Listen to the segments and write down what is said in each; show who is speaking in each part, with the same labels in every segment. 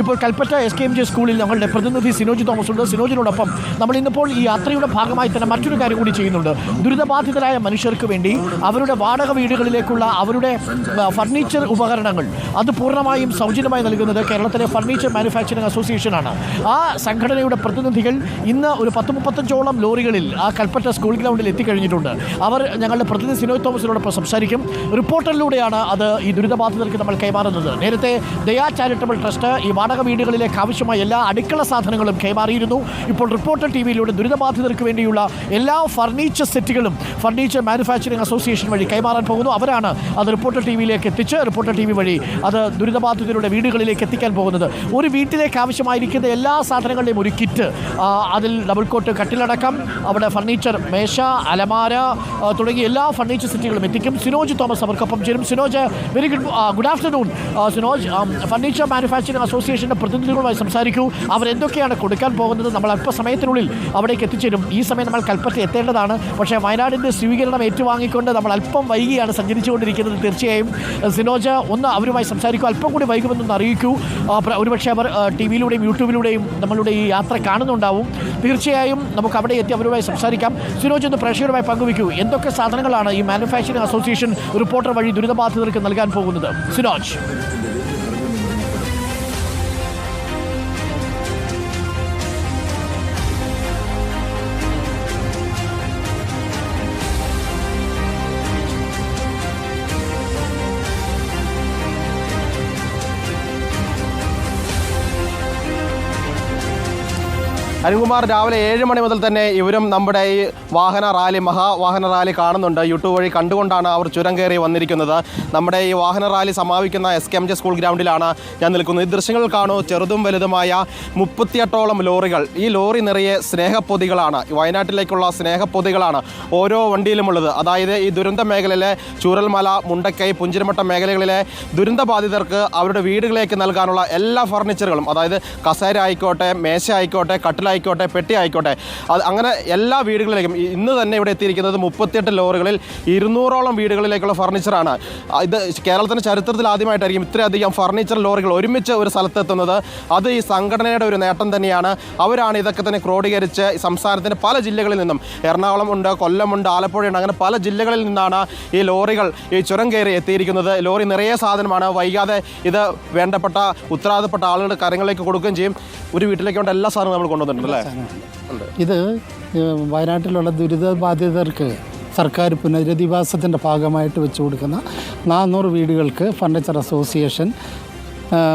Speaker 1: ഇപ്പോൾ Kalpetta S K M J സ്കൂളിൽ ഞങ്ങളുടെ പ്രതിനിധി സിനോജ് തോമസ് ഉണ്ട് സിനോജിനോടൊപ്പം നമ്മൾ ഇന്നിപ്പോൾ ഈ യാത്രയുടെ ഭാഗമായി തന്നെ മറ്റൊരു കാര്യം കൂടി ചെയ്യുന്നുണ്ട്. ദുരിതബാധിതരായ മനുഷ്യർക്ക് വേണ്ടി അവരുടെ വാടക വീടുകളിലേക്കുള്ള അവരുടെ ഫർണിച്ചർ ഉപകരണങ്ങൾ അത് പൂർണമായും സൗജന്യമായി നൽകുന്നത് കേരളത്തിലെ ഫർണിച്ചർ മാനുഫാക്ചറിംഗ് അസോസിയേഷനാണ് ആ സംഘടനയുടെ പ്രതിനിധികൾ ഇന്ന് ഒരു പത്ത് മുപ്പത്തഞ്ചോളം ലോറികളിൽ ആ കൽപ്പറ്റ സ്കൂൾ ഗ്രൗണ്ടിൽ എത്തിക്കഴിഞ്ഞിട്ടുണ്ട്. അവർ ഞങ്ങളുടെ പ്രതിനിധി സിനോജ് തോമസിനോടൊപ്പം സംസാരിക്കും. റിപ്പോർട്ടറിലൂടെയാണ് അത് ഈ ദുരിതബാധിതർക്ക് നമ്മൾ കൈമാറുന്നത്. നേരത്തെ ദയാ ചാരിറ്റബിൾ ട്രസ്റ്റ് ഈ വീടുകളിലേക്ക് ആവശ്യമായ എല്ലാ അടുക്കള സാധനങ്ങളും കൈമാറിയിരുന്നു. ഇപ്പോൾ റിപ്പോർട്ടർ ടി വിയിലൂടെ ദുരിതബാധിതർക്ക് വേണ്ടിയുള്ള എല്ലാ ഫർണിച്ചർ സെറ്റുകളും ഫർണിച്ചർ മാനുഫാക്ചറിംഗ് അസോസിയേഷൻ വഴി കൈമാറാൻ പോകുന്നു. അവരാണ് അത് റിപ്പോർട്ടർ ടി വിയിലേക്ക് എത്തിച്ച് റിപ്പോർട്ടർ ടി വി വഴി അത് ദുരിതബാധിതരുടെ വീടുകളിലേക്ക് എത്തിക്കാൻ പോകുന്നത്. ഒരു വീട്ടിലേക്ക് ആവശ്യമായിരിക്കുന്ന എല്ലാ സാധനങ്ങളുടെയും ഒരു കിറ്റ് അതിൽ ഡബിൾ കോട്ട് കട്ടിലടക്കം അവിടെ ഫർണിച്ചർ മേശ അലമാര തുടങ്ങിയ എല്ലാ ഫർണിച്ചർ സെറ്റുകളും എത്തിക്കും. സിനോജ് തോമസ് അവർക്കൊപ്പം ചേരും. Sinoj very good good afternoon Sinoj furniture manufacturing അസോസിയേഷന്റെ പ്രതിനിധികളുമായി സംസാരിക്കൂ. അവരെന്തൊക്കെയാണ് കൊടുക്കാൻ പോകുന്നത്? നമ്മൾ അല്പസമയത്തിനുള്ളിൽ അവിടേക്ക് എത്തിച്ചേരും. ഈ സമയം നമ്മൾ കൽപ്പറ്റ എത്തേണ്ടതാണ്. പക്ഷേ വയനാടിന്റെ സ്വീകരണം ഏറ്റുവാങ്ങിക്കൊണ്ട് നമ്മൾ അല്പം വൈകിയാണ് സഞ്ചരിച്ചുകൊണ്ടിരിക്കുന്നത് തീർച്ചയായും. സിനോജ ഒന്ന് അവരുമായി സംസാരിക്കൂ. അല്പം കൂടി വൈകുമെന്നൊന്ന് അറിയിക്കൂ. ഒരുപക്ഷെ അവർ ടി വിയിലൂടെയും യൂട്യൂബിലൂടെയും നമ്മളുടെ ഈ യാത്ര കാണുന്നുണ്ടാവും. തീർച്ചയായും നമുക്ക് അവിടെ എത്തി അവരുമായി സംസാരിക്കാം. സിനോജ് ഒന്ന് പ്രേക്ഷകരുമായി പങ്കുവയ്ക്കൂ. എന്തൊക്കെ സാധനങ്ങളാണ് ഈ മാനുഫാക്ചറിംഗ് അസോസിയേഷൻ റിപ്പോർട്ടർ വഴി ദുരിതബാധിതർക്ക് നൽകാൻ പോകുന്നത്? സിനോജ്.
Speaker 2: അരുൺകുമാർ രാവിലെ ഏഴ് മണി മുതൽ തന്നെ ഇവരും നമ്മുടെ ഈ വാഹന റാലി മഹാവാഹന റാലി കാണുന്നുണ്ട്. യൂട്യൂബ് വഴി കണ്ടുകൊണ്ടാണ് അവർ ചുരം കയറി വന്നിരിക്കുന്നത്. നമ്മുടെ ഈ വാഹന rally സമാപിക്കുന്ന S K M J school ഗ്രൗണ്ടിലാണ് ഞാൻ നിൽക്കുന്നത്. ഈ ദൃശ്യങ്ങൾ കാണൂ. ചെറുതും വലുതുമായ മുപ്പത്തിയെട്ടോളം ലോറികൾ. ഈ ലോറി നിറയെ സ്നേഹപ്പൊതികളാണ്. വയനാട്ടിലേക്കുള്ള സ്നേഹപ്പൊതികളാണ് ഓരോ വണ്ടിയിലുമുള്ളത് അതായത് ഈ ദുരന്ത മേഖലയിലെ ചൂരൽമല മുണ്ടക്കൈ പുഞ്ചിരിമട്ട മേഖലകളിലെ ദുരന്ത ബാധിതർക്ക് അവരുടെ വീടുകളിലേക്ക് നൽകാനുള്ള എല്ലാ ഫർണിച്ചറുകളും അതായത് കസേര ആയിക്കോട്ടെ മേശ ആയിക്കോട്ടെ കട്ടിലായിക്കോട്ടെ പെട്ടി ആയിക്കോട്ടെ. അത് അങ്ങനെ എല്ലാ വീടുകളിലേക്കും ഇന്ന് തന്നെ ഇവിടെ എത്തിയിരിക്കുന്നത് മുപ്പത്തിയെട്ട് ലോറികളിൽ ഇരുന്നൂറോളം വീടുകളിലേക്കുള്ള ഫർണിച്ചറാണ് ഇത് കേരളത്തിന്റെ ചരിത്രത്തിൽ ആദ്യമായിട്ടായിരിക്കും ഇത്രയധികം ഫർണിച്ചർ ലോറികൾ ഒരുമിച്ച് ഒരു സ്ഥലത്തെത്തുന്നത്. അത് ഈ സംഘടനയുടെ ഒരു നേട്ടം തന്നെയാണ്. അവരാണ് ഇതൊക്കെ തന്നെ ക്രോഡീകരിച്ച് സംസ്ഥാനത്തിന്റെ പല ജില്ലകളിൽ നിന്നും എറണാകുളം ഉണ്ട് കൊല്ലമുണ്ട് ആലപ്പുഴയുണ്ട് അങ്ങനെ പല ജില്ലകളിൽ നിന്നാണ് ഈ ലോറികൾ ഈ ചുരം കയറി എത്തിയിരിക്കുന്നത്. ലോറി നിറയെ സാധനമാണ്. വൈകാതെ ഇത് വേണ്ടപ്പെട്ട ഉത്തരവാദപ്പെട്ട ആളുകളുടെ കാര്യങ്ങളിലേക്ക് കൊടുക്കുകയും ചെയ്യും. ഒരു വീട്ടിലേക്ക് വേണ്ട എല്ലാ സാധനവും നമ്മൾ കൊണ്ടുവന്നിട്ടുണ്ട്.
Speaker 3: ഇത് വയനാട്ടിലുള്ള ദുരിതബാധിതർക്ക് സർക്കാർ പുനരധിവാസത്തിന്റെ ഭാഗമായിട്ട് വെച്ചു കൊടുക്കുന്ന നാനൂറ് വീടുകൾക്ക് ഫർണിച്ചർ അസോസിയേഷൻ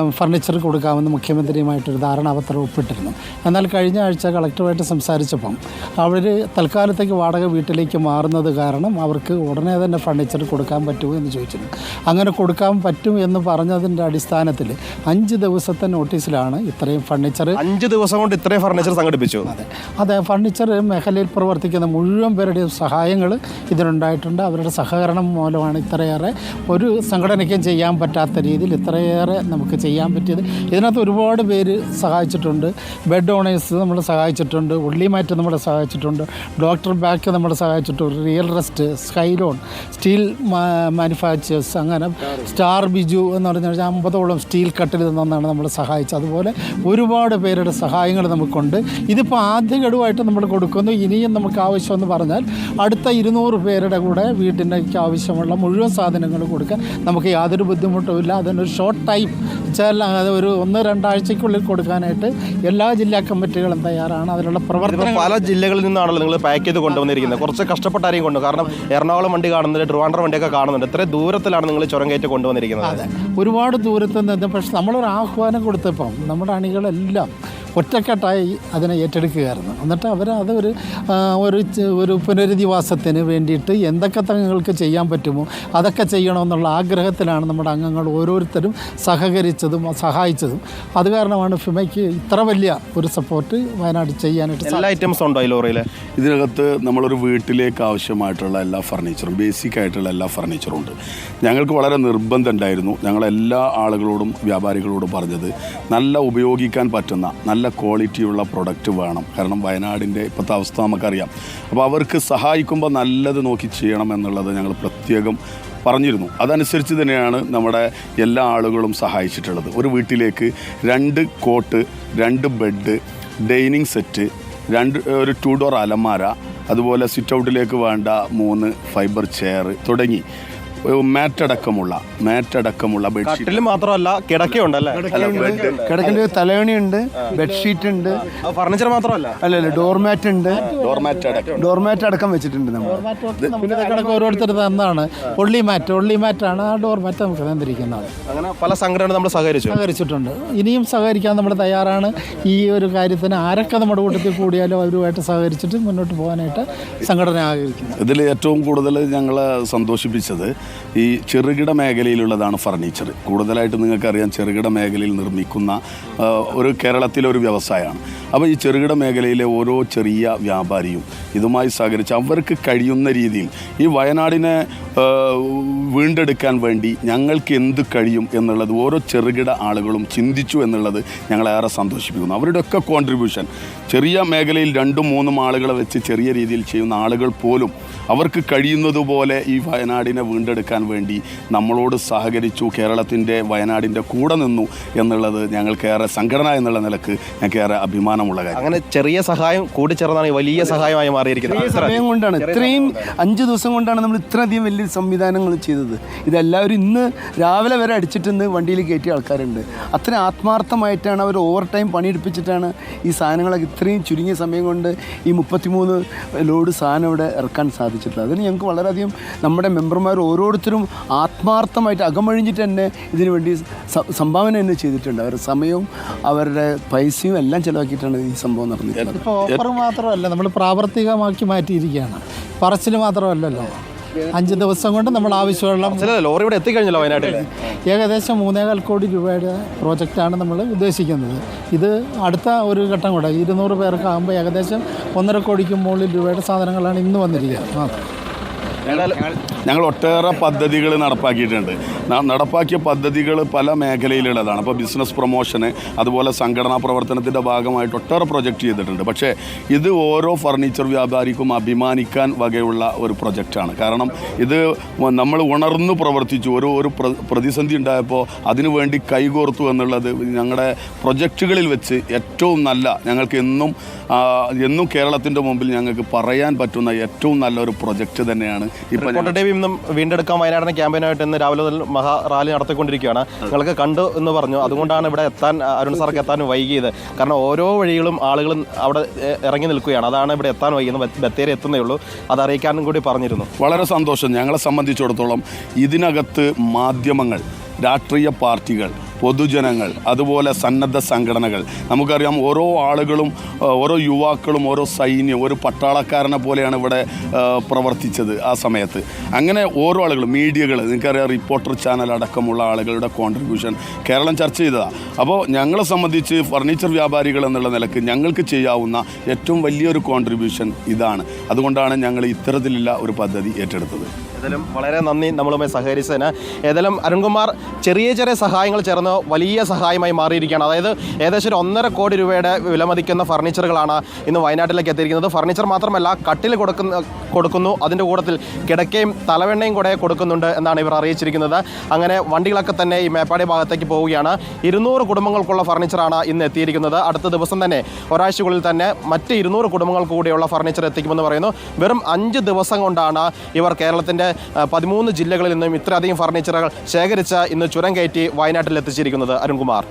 Speaker 3: ഫർണിച്ചർ കൊടുക്കാമെന്ന് മുഖ്യമന്ത്രിയുമായിട്ടൊരു ധാരണാപത്രം ഒപ്പിട്ടിരുന്നു. എന്നാൽ കഴിഞ്ഞ ആഴ്ച കളക്ടറുമായിട്ട് സംസാരിച്ചപ്പം അവർ തൽക്കാലത്തേക്ക് വാടക വീട്ടിലേക്ക് മാറുന്നത് കാരണം അവർക്ക് ഉടനെ തന്നെ ഫർണിച്ചർ കൊടുക്കാൻ പറ്റുമോ എന്ന് ചോദിച്ചിരുന്നു. അങ്ങനെ കൊടുക്കാൻ പറ്റും എന്ന് പറഞ്ഞതിന്റെ അടിസ്ഥാനത്തിൽ അഞ്ച് ദിവസത്തെ നോട്ടീസിലാണ് ഇത്രയും ഫർണിച്ചർ
Speaker 2: അഞ്ച് ദിവസം കൊണ്ട് ഇത്രയും ഫർണിച്ചർ സംഘടിപ്പിച്ചു.
Speaker 3: അതെ. അതെ ഫർണിച്ചർ മേഖലയിൽ പ്രവർത്തിക്കുന്ന മുഴുവൻ പേരുടെയും സഹായങ്ങൾ ഇതിനുണ്ടായിട്ടുണ്ട്. അവരുടെ സഹകരണം മൂലമാണ് ഇത്രയേറെ ഒരു സംഘടനയ്ക്കും ചെയ്യാൻ പറ്റാത്ത രീതിയിൽ ഇത്രയേറെ നമുക്ക് ചെയ്യാൻ പറ്റിയത്. ഇതിനകത്ത് ഒരുപാട് പേര് സഹായിച്ചിട്ടുണ്ട്. ബെഡ് ഓണേഴ്സ് നമ്മളെ സഹായിച്ചിട്ടുണ്ട്. ഉള്ളി ഉള്ളിമാറ്റ് നമ്മളെ സഹായിച്ചിട്ടുണ്ട്. ഡോക്ടർ ബാക്ക് നമ്മളെ സഹായിച്ചിട്ടുണ്ട്. Real rest Skylon steel manufacturers അങ്ങനെ സ്റ്റാർ ബിജു എന്ന് പറഞ്ഞു കഴിഞ്ഞാൽ അമ്പതോളം സ്റ്റീൽ കട്ടിൽ നിന്നാണ് നമ്മളെ സഹായിച്ചത്. അതുപോലെ ഒരുപാട് പേരുടെ സഹായങ്ങൾ നമുക്കുണ്ട്. ഇതിപ്പോൾ ആദ്യ ഗഡുവായിട്ട് നമ്മൾ കൊടുക്കുന്നു. ഇനിയും നമുക്ക് ആവശ്യമെന്ന് പറഞ്ഞാൽ അടുത്ത ഇരുന്നൂറ് പേരുടെ കൂടെ വീട്ടിന്റെ ആവശ്യമുള്ള മുഴുവൻ സാധനങ്ങൾ കൊടുക്കാൻ നമുക്ക് യാതൊരു ബുദ്ധിമുട്ടുമില്ല. അതിനൊരു ഷോർട്ട് ടൈം വെച്ചാൽ അത് ഒരു ഒന്ന് രണ്ടാഴ്ചയ്ക്കുള്ളിൽ കൊടുക്കാനായിട്ട് എല്ലാ ജില്ലാ കമ്മിറ്റികളും തയ്യാറാണ്. അതിനുള്ള പ്രവർത്തനം
Speaker 2: പല ജില്ലകളിൽ നിന്നാണല്ലോ നിങ്ങൾ പാക്ക് ചെയ്ത് കൊണ്ടുവന്നിരിക്കുന്നത്. കുറച്ച് കഷ്ടപ്പെട്ടാരെയും കൊണ്ടു കാരണം എറണാകുളം വണ്ടി കാണുന്നുണ്ട് ട്രിവാൻഡ്രം വണ്ടിയൊക്കെ കാണുന്നുണ്ട്. എത്ര ദൂരത്തിലാണ് നിങ്ങൾ ചുരം കയറ്റി കൊണ്ടുവന്നിരിക്കുന്നത്
Speaker 3: ഒരുപാട് ദൂരത്ത് നിന്ന് പക്ഷെ നമ്മളൊരു ആഹ്വാനം കൊടുത്തപ്പം നമ്മുടെ അണികളെല്ലാം ഒറ്റക്കെട്ടായി അതിനെ ഏറ്റെടുക്കുകയായിരുന്നു. എന്നിട്ട് അവർ അത് ഒരു ഒരു ഒരു പുനരധിവാസത്തിന് വേണ്ടിയിട്ട് എന്തൊക്കെ തങ്ങൾക്ക് ചെയ്യാൻ പറ്റുമോ അതൊക്കെ ചെയ്യണമെന്നുള്ള ആഗ്രഹത്തിലാണ് നമ്മുടെ അംഗങ്ങൾ ഓരോരുത്തരും സഹകരിച്ചതും സഹായിച്ചതും. അത് കാരണമാണ് ഫിമയ്ക്ക് ഇത്ര വലിയ ഒരു സപ്പോർട്ട് വയനാട് ചെയ്യാനായിട്ട്.
Speaker 2: എല്ലാ ഐറ്റംസ് ഉണ്ടോ ഈ ലോറിയിൽ
Speaker 4: ഇതിനകത്ത് നമ്മളൊരു വീട്ടിലേക്ക് ആവശ്യമായിട്ടുള്ള എല്ലാ ഫർണിച്ചറും ബേസിക് ആയിട്ടുള്ള എല്ലാ ഫർണിച്ചറും ഉണ്ട്. ഞങ്ങൾക്ക് വളരെ നിർബന്ധം ഉണ്ടായിരുന്നു ഞങ്ങളെല്ലാ ആളുകളോടും വ്യാപാരികളോടും പറഞ്ഞത് നല്ല ഉപയോഗിക്കാൻ പറ്റുന്ന നല്ല ക്വാളിറ്റിയുള്ള പ്രൊഡക്റ്റ് വേണം. കാരണം വയനാടിന്റെ ഇപ്പോഴത്തെ അവസ്ഥ നമുക്കറിയാം. അപ്പോൾ അവർക്ക് സഹായിക്കുമ്പോൾ നല്ലത് നോക്കി ചെയ്യണം എന്നുള്ളത് ഞങ്ങൾ പ്രത്യേകം പറഞ്ഞിരുന്നു. അതനുസരിച്ച് തന്നെയാണ് നമ്മുടെ എല്ലാ ആളുകളും സഹായിച്ചിട്ടുള്ളത്. ഒരു വീട്ടിലേക്ക് രണ്ട് കോട്ട് രണ്ട് ബെഡ് ഡൈനിങ് സെറ്റ് രണ്ട് ഒരു ടു ഡോർ അലമാര അതുപോലെ സിറ്റ് ഔട്ടിലേക്ക് വേണ്ട മൂന്ന് ഫൈബർ ചെയർ തുടങ്ങി. മാറ്റടക്കമുള്ള മാറ്റടക്കമുള്ള ബെഡ്ഷീറ്റ്
Speaker 2: കട്ടിൽ മാത്രമല്ല കിടക്കയുണ്ടല്ലേ
Speaker 5: കിടക്കിന്റെ തലയണിയുണ്ട് ബെഡ്ഷീറ്റ് ഉണ്ട്.
Speaker 2: ഫർണിച്ചർ മാത്രമല്ല?
Speaker 5: അല്ല അല്ല ഡോർമാറ്റ് ഉണ്ട്.
Speaker 4: ഡോർമാറ്റ് അടക്കം.
Speaker 5: ഡോർമാറ്റ് അടക്കം വെച്ചിട്ടുണ്ട് നമ്മൾ.
Speaker 3: പിന്നെ കിടക്ക ഓരോരുത്തർ തന്നാണ് ഒള്ളി മാറ്റ് ഒള്ളി മാറ്റാണ് ആ ഡോർമാറ്റ് നമുക്ക് തന്നിരിക്കുന്നത്.
Speaker 2: അങ്ങനെ പല സംഘടന നമ്മൾ സഹകരിച്ചു.
Speaker 3: സഹകരിച്ചിട്ടുണ്ട്. ഇനിയും സഹകരിക്കാൻ നമ്മൾ തയ്യാറാണ്. ഈ ഒരു കാര്യത്തിന് ആരൊക്കെ നമ്മുടെ കൂട്ടത്തിൽ കൂടിയാലും അവരുമായിട്ട് സഹകരിച്ചിട്ട് മുന്നോട്ട് പോകാനായിട്ട് സംഘടന ആഗ്രഹിക്കുന്നു.
Speaker 4: ഇതിൽ ഏറ്റവും കൂടുതൽ ഞങ്ങളെ സന്തോഷിപ്പിച്ചത് ഈ ചെറുകിട മേഖലയിലുള്ളതാണ് ഫർണിച്ചർ. കൂടുതലായിട്ട് നിങ്ങൾക്കറിയാം ചെറുകിട മേഖലയിൽ നിർമ്മിക്കുന്ന ഒരു കേരളത്തിലെ ഒരു വ്യവസായമാണ്. അപ്പോൾ ഈ ചെറുകിട മേഖലയിലെ ഓരോ ചെറിയ വ്യാപാരിയും ഇതുമായി സഹകരിച്ച് അവർക്ക് കഴിയുന്ന രീതിയിൽ ഈ വയനാടിനെ വീണ്ടെടുക്കാൻ വേണ്ടി ഞങ്ങൾക്ക് എന്ത് കഴിയും എന്നുള്ളത് ഓരോ ചെറുകിട ആളുകളും ചിന്തിച്ചു എന്നുള്ളത് ഞങ്ങളേറെ സന്തോഷിപ്പിക്കുന്നു. അവരുടെയൊക്കെ കോൺട്രിബ്യൂഷൻ ചെറിയ മേഖലയിൽ രണ്ടും മൂന്നും ആളുകളെ വെച്ച് ചെറിയ രീതിയിൽ ചെയ്യുന്ന ആളുകൾ പോലും അവർക്ക് കഴിയുന്നതുപോലെ ഈ വയനാടിനെ വീണ്ടെടുക്കാൻ വേണ്ടി നമ്മളോട് സഹകരിച്ചു കേരളത്തിന്റെ വയനാടിന്റെ കൂടെ നിന്നു എന്നുള്ളത് ഞങ്ങൾക്കേറെ സംഘടന എന്നുള്ള നിലയ്ക്ക് ഞങ്ങൾക്കേറെ അഭിമാനമുള്ള കാര്യം.
Speaker 2: അങ്ങനെ ചെറിയ സഹായം കൂടിച്ചേർന്നാണ് ഈ വലിയ സഹായമായി മാറിയിരിക്കുന്നത്.
Speaker 5: സമയം കൊണ്ടാണ്. ഇത്രയും അഞ്ച് ദിവസം കൊണ്ടാണ് നമ്മൾ ഇത്രയധികം വലിയ സംവിധാനങ്ങൾ ചെയ്തത്. ഇതെല്ലാവരും ഇന്ന് രാവിലെ വരെ അടിച്ചിട്ട് ഇന്ന് വണ്ടിയിൽ കയറ്റിയ ആൾക്കാരുണ്ട്. അത്ര ആത്മാർത്ഥമായിട്ടാണ് അവർ ഓവർ ടൈം പണിയെടുപ്പിച്ചിട്ടാണ് ഈ സാധനങ്ങളൊക്കെ ഇത്രയും ചുരുങ്ങിയ സമയം കൊണ്ട് ഈ മുപ്പത്തിമൂന്ന് ലോഡ് സാധനം ഇവിടെ ഇറക്കാൻ സാധിച്ചിട്ടുള്ളത്. അതിന് ഞങ്ങൾക്ക് വളരെയധികം നമ്മുടെ മെമ്പർമാർ ഓരോരുത്തരും ആത്മാർത്ഥമായിട്ട് അകമഴിഞ്ഞിട്ട് തന്നെ ഇതിനു വേണ്ടി സംഭാവന തന്നെ ചെയ്തിട്ടുണ്ട്. അവരുടെ സമയവും അവരുടെ പൈസയും എല്ലാം ചിലവാക്കിയിട്ടാണ് ഈ സംഭവം നടന്നിട്ടുള്ളത്
Speaker 3: ഇപ്പോൾ ഓഫർ മാത്രമല്ല നമ്മൾ പ്രാവർത്തികമാക്കി മാറ്റിയിരിക്കുകയാണ്. പറച്ചിൽ മാത്രമല്ലല്ലോ. അഞ്ച് ദിവസം കൊണ്ട് നമ്മൾ ആവശ്യമുള്ള
Speaker 2: ലോറി ഇവിടെ എത്തിക്കഴിഞ്ഞല്ലോ വയനാട്ടിൽ
Speaker 3: ഏകദേശം മൂന്നേകാൽ കോടി രൂപയുടെ പ്രോജക്റ്റാണ് നമ്മൾ ഉദ്ദേശിക്കുന്നത്. ഇത് അടുത്ത ഒരു ഘട്ടം കൂടെ ഇരുന്നൂറ് പേർക്കാകുമ്പോൾ ഏകദേശം ഒന്നര കോടിക്ക് മുകളിൽ രൂപയുടെ സാധനങ്ങളാണ് ഇന്ന് വന്നിരിക്കുന്നത്.
Speaker 4: ഞങ്ങൾ ഒട്ടേറെ പദ്ധതികൾ നടപ്പാക്കിയിട്ടുണ്ട്. നടപ്പാക്കിയ പദ്ധതികൾ പല മേഖലയിലുള്ളതാണ്. അപ്പോൾ ബിസിനസ് പ്രൊമോഷന് അതുപോലെ സംഘടനാ പ്രവർത്തനത്തിന്റെ ഭാഗമായിട്ട് ഒട്ടേറെ പ്രൊജക്റ്റ് ചെയ്തിട്ടുണ്ട്. പക്ഷേ ഇത് ഓരോ ഫർണിച്ചർ വ്യാപാരിക്കും അഭിമാനിക്കാൻ വകയുള്ള ഒരു പ്രൊജക്റ്റാണ് കാരണം ഇത് നമ്മൾ ഉണർന്നു പ്രവർത്തിച്ചു. ഓരോ ഒരു പ്രതിസന്ധി ഉണ്ടായപ്പോൾ അതിനുവേണ്ടി കൈകോർത്തു എന്നുള്ളത് ഞങ്ങളുടെ പ്രൊജക്റ്റുകളിൽ വെച്ച് ഏറ്റവും നല്ല ഞങ്ങൾക്ക് എന്നും എന്നും കേരളത്തിന്റെ മുമ്പിൽ ഞങ്ങൾക്ക് പറയാൻ പറ്റുന്ന ഏറ്റവും നല്ലൊരു പ്രൊജക്റ്റ് തന്നെയാണ്
Speaker 2: വീണ്ടെടുക്കാൻ വയനാടിന് ക്യാമ്പയിനായിട്ട് ഇന്ന് രാവിലെ മുതൽ മഹാ റാലി നടത്തിക്കൊണ്ടിരിക്കുകയാണ്. നിങ്ങൾക്ക് കണ്ടു എന്ന് പറഞ്ഞു. അതുകൊണ്ടാണ് ഇവിടെ എത്താൻ അരുൺ സാർക്ക് എത്താൻ വൈകിയത്. കാരണം ഓരോ വഴികളും ആളുകൾ അവിടെ ഇറങ്ങി നിൽക്കുകയാണ്. അതാണ് ഇവിടെ എത്താൻ വൈകുന്നത് ബത്തേരി എത്തുന്നേ ഉള്ളൂ. അത് അറിയിക്കാനും കൂടി പറഞ്ഞിരുന്നു.
Speaker 4: വളരെ സന്തോഷം. ഞങ്ങളെ സംബന്ധിച്ചിടത്തോളം ഇതിനകത്ത് മാധ്യമങ്ങൾ രാഷ്ട്രീയ പാർട്ടികൾ പൊതുജനങ്ങൾ അതുപോലെ സന്നദ്ധ സംഘടനകൾ. നമുക്കറിയാം ഓരോ ആളുകളും ഓരോ യുവാക്കളും ഓരോ സൈന്യം ഒരു പട്ടാളക്കാരനെ പോലെയാണ് ഇവിടെ പ്രവർത്തിച്ചത് ആ സമയത്ത്. അങ്ങനെ ഓരോ ആളുകൾ മീഡിയകൾ നിങ്ങൾക്കറിയാം റിപ്പോർട്ടർ ചാനൽ അടക്കമുള്ള ആളുകളുടെ കോൺട്രിബ്യൂഷൻ കേരളം ചർച്ച ചെയ്തതാണ് അപ്പോൾ ഞങ്ങളെ സംബന്ധിച്ച് ഫർണിച്ചർ വ്യാപാരികൾ എന്നുള്ള നിലയ്ക്ക് ഞങ്ങൾക്ക് ചെയ്യാവുന്ന ഏറ്റവും വലിയൊരു കോൺട്രിബ്യൂഷൻ ഇതാണ്. അതുകൊണ്ടാണ് ഞങ്ങൾ ഇത്തരത്തിലുള്ള ഒരു പദ്ധതി ഏറ്റെടുത്തത്.
Speaker 2: ഏതായാലും വളരെ നന്ദി നമ്മളുമായി സഹകരിച്ചതിന്. ഏതായാലും അരുൺകുമാർ ചെറിയ ചെറിയ സഹായങ്ങൾ ചേർന്ന് വലിയ സഹായമായി മാറിയിരിക്കുകയാണ്. അതായത് ഏകദേശം ഒരു ഒന്നര കോടി രൂപയുടെ വിലമതിക്കുന്ന ഫർണിച്ചറുകളാണ് ഇന്ന് വയനാട്ടിലേക്ക് എത്തിയിരിക്കുന്നത്. ഫർണിച്ചർ മാത്രമല്ല കട്ടിൽ കൊടുക്കുന്ന കൊടുക്കുന്നു. അതിന്റെ കൂടത്തിൽ കിടക്കയും തലവെണ്ണയും കൂടെ കൊടുക്കുന്നുണ്ട് എന്നാണ് ഇവർ അറിയിച്ചിരിക്കുന്നത്. അങ്ങനെ വണ്ടികളൊക്കെ തന്നെ ഈ മേപ്പാടി ഭാഗത്തേക്ക് പോവുകയാണ്. ഇരുന്നൂറ് കുടുംബങ്ങൾക്കുള്ള ഫർണിച്ചറാണ് ഇന്ന് എത്തിയിരിക്കുന്നത്. അടുത്ത ദിവസം തന്നെ ഒരാഴ്ചക്കുള്ളിൽ തന്നെ മറ്റ് ഇരുന്നൂറ് കുടുംബങ്ങൾക്ക് കൂടിയുള്ള ഫർണിച്ചർ എത്തിക്കുമെന്ന് പറയുന്നു. വെറും അഞ്ച് ദിവസം കൊണ്ടാണ് ഇവർ കേരളത്തിന്റെ പതിമൂന്ന് ജില്ലകളിൽ നിന്നും ഇത്രയധികം ഫർണിച്ചറുകൾ ശേഖരിച്ച ഇന്ന് ചുരം കയറ്റി വയനാട്ടിൽ എത്തിച്ചിരിക്കുന്നത് അരുൺകുമാർ.